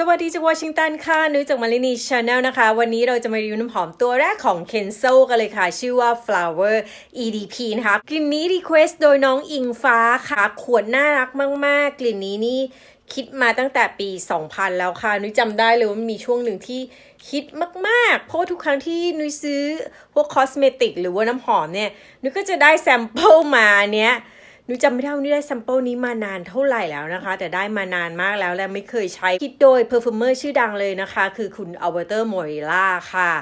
สวัสดีจากวอชิงตันค่ะ นุ้ยจากมารินีชาแนลนะคะ วันนี้เราจะมารีวิวน้ำหอมตัวแรกของ Kenzo กันเลยค่ะ ชื่อว่า Flower EDP นะคะ กลิ่นนี้รีเควสโดยน้องอิงฟ้าค่ะ ขวดน่ารักมาก ๆ กลิ่นนี้นี่คิดมาตั้งแต่ปี 2000 แล้วค่ะ นุ้ยจำได้เลยว่ามันมีช่วงหนึ่งที่ฮิตมาก ๆ เพราะาทุกครั้งที่นุ้ยซื้อพวกคอสเมติกหรือว่าน้ำหอมเนี่ย นุ้ยก็จะได้แซมเปิลมาเนี้ย หนูจำไม่ได้ว่านี่ได้แซมเปิลนี้มานานเท่าไหร่แล้วนะคะ แต่ได้มานานมากแล้วและไม่เคยใช้คิดโดยเพอร์ฟูเมอร์ชื่อดังเลยนะคะ คือคุณอัลเบอร์เตอร์โมริล่าค่ะ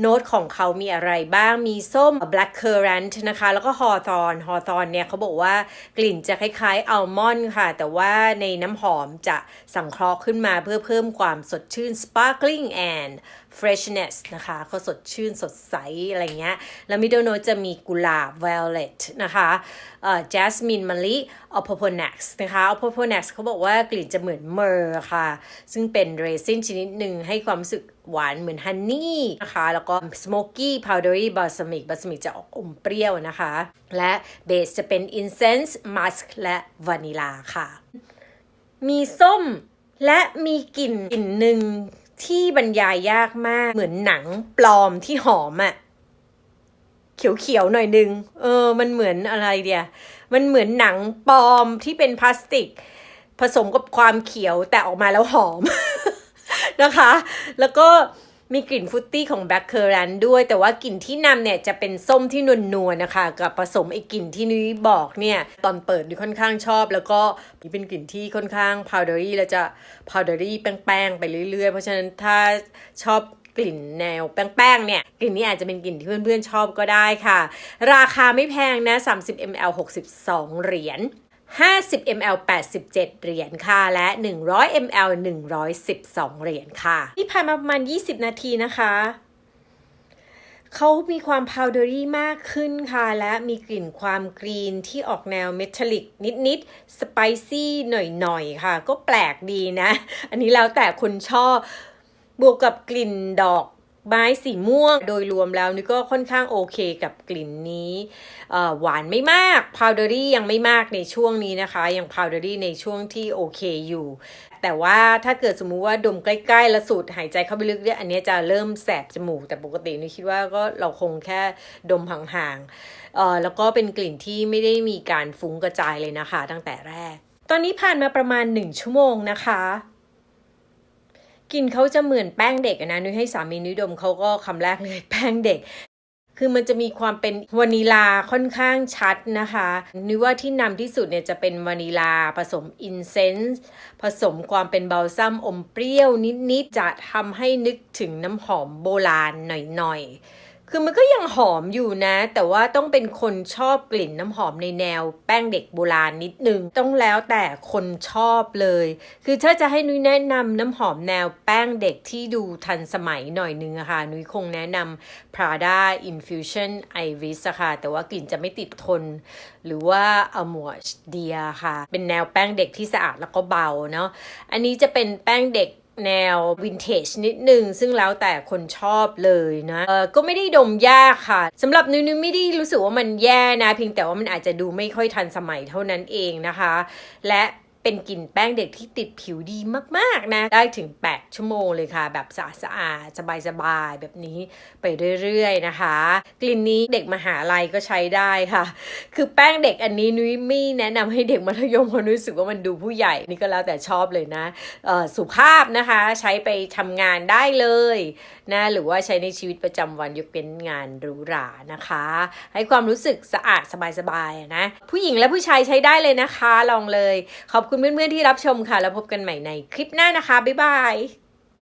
โน้ตของเขามีอะไรบ้างมีส้ม black currant นะคะ แล้วก็ฮอธอนฮอธอนเนี่ยเขาบอกว่ากลิ่นจะคล้ายๆอัลมอนด์ค่ะ แต่ว่าในน้ำหอมจะสังเคราะห์ขึ้นมาเพื่อเพิ่มความสดชื่น sparkling and freshness นะคะเขาสดชื่นสดใส อะไรเงี้ย แล้วมิดเดิลโนจะมีกุหลาบ violet นะคะเอ่อ jasmine มะลิ o p o p o n a x นะคะ o p o p o n a x เขาบอกว่ากลิ่นจะเหมือนเมอร์ค่ะ ซึ่งเป็นเรซินชนิดหนึ่งให้ความรู้สึกหวานเหมือนฮันนี่นะคะ แล้วก็ smoky powdery balsamic balsamic จะออกอมเปรี้ยวนะคะ และเบสจะเป็น incense musk และวานิลาค่ะ มีส้มและมีกลิ่นกลิ่นหนึ่ง ที่บรรยายยากมากเหมือนหนังปลอมที่หอมอะเขียวๆหน่อยนึง เออ มันเหมือนอะไรเดียมันเหมือนหนังปลอมที่เป็นพลาสติก ผสมกับความเขียวแต่ออกมาแล้วหอม นะคะ แล้วก็ มีกลิ่นฟุตตี้ของแบล็คเคอร์รันด้วย แต่ว่ากลิ่นที่นำเนี่ยจะเป็นส้มที่นวลนวลๆนะคะ กับผสมไอ้กลิ่นที่นุ้ยบอกเนี่ยตอนเปิดนุ้ยค่อนข้างชอบ แล้วก็เป็นกลิ่นที่ค่อนข้างพาวเดอรี่แล้วจะพาวเดอรี่แป้งๆไปเรื่อยๆ เพราะฉะนั้นถ้าชอบกลิ่นแนวแป้งๆ เนี่ย กลิ่นนี้อาจจะเป็นกลิ่นที่เพื่อนๆ ชอบก็ได้ค่ะ ราคาไม่แพงนะ 30 ml 62 เหรียญ 50 ml 87 เหรียญค่ะ และ 100 ml 112 เหรียญค่ะที่ผ่านมาประมาณ 20 นาทีนะคะ เขามีความพาวเดอรี่มากขึ้นค่ะ และมีกลิ่นความกรีนที่ออกแนวเมทัลลิกนิดๆ สไปซี่หน่อยๆ ค่ะ ก็แปลกดีนะ อันนี้แล้วแต่คนชอบ บวกกับกลิ่นดอก ไม้สีม่วง โดยรวมแล้วนี่ก็ค่อนข้างโอเคกับกลิ่นนี้ หวานไม่มากพาวเดอรี่ยังไม่มากในช่วงนี้นะคะ ยังพาวเดอรี่ในช่วงที่โอเคอยู่ แต่ว่าถ้าเกิดสมมุติว่าดมใกล้ๆ แล้วสูดหายใจเข้าไปลึกเนี่ยอันนี้จะเริ่มแสบจมูก แต่ปกตินี่คิดว่าก็เราคงแค่ดมห่างๆแล้วก็เป็นกลิ่นที่ไม่ได้มีการฟุ้งกระจายเลยนะคะ ตั้งแต่แรก ตอนนี้ผ่านมาประมาณ 1 ชั่วโมงนะคะ กลิ่นเขาจะเหมือนแป้งเด็กนะนุ้ยให้สามีนุ้ยดมเขาก็คำแรกเลยแป้งเด็ก คือมันจะมีความเป็นวานิลาค่อนข้างชัดนะคะนุ้ยว่าที่นำที่สุดเนี่ยจะเป็นวานิลาผสมอินเซนส์ผสมความเป็นเบลซัมอมเปรี้ยวนิดๆจะทำให้นึกถึงน้ำหอมโบราณหน่อยๆ คือมันก็ยังหอมอยู่นะ แต่ว่าต้องเป็นคนชอบกลิ่นน้ำหอมในแนวแป้งเด็กโบราณนิดนึง ต้องแล้วแต่คนชอบเลย คือถ้าจะให้นุ้ยแนะนำน้ำหอมแนวแป้งเด็กที่ดูทันสมัยหน่อยนึงอะค่ะ นุ้ยคงแนะนำ Prada Infusion Iris อะค่ะ แต่ว่ากลิ่นจะไม่ติดทน หรือว่า a m o r d i a ค่ะ เป็นแนวแป้งเด็กที่สะอาดแล้วก็เบาเนาะ อันนี้จะเป็นแป้งเด็ก แนววินเทจนิดนึง ซึ่งแล้วแต่คนชอบเลยนะเออก็ไม่ได้ดมยากค่ะสำหรับนุ้ยนุ้ยไม่ได้รู้สึกว่ามันแย่นะ เพียงแต่ว่ามันอาจจะดูไม่ค่อยทันสมัยเท่านั้นเองนะคะ และ เป็นกลิ่นแป้งเด็กที่ติดผิวดีมากๆนะ ได้ถึง 8 ชั่วโมงเลยค่ะ แบบสะอาดสะอาดสบายๆแบบนี้ไปเรื่อยๆนะคะ กลิ่นนี้เด็กมหาลัยก็ใช้ได้ค่ะ คือแป้งเด็กอันนี้นุ้ยไม่แนะนำให้เด็กมัธยมเพราะนุ้ยรู้สึกว่ามันดูผู้ใหญ่นี่ก็แล้วแต่ชอบเลยนะสุภาพนะคะใช้ไปทำงานได้เลยนะหรือว่าใช้ในชีวิตประจำวันยกเป็นงานหรูหรานะคะ ให้ความรู้สึกสะอาดสบายๆนะ ผู้หญิงและผู้ชายใช้ได้เลยนะคะลองเลยขอบคุณคุณเพื่อนๆที่รับชมค่ะ แล้วพบกันใหม่ในคลิปหน้านะคะ บ๊ายบาย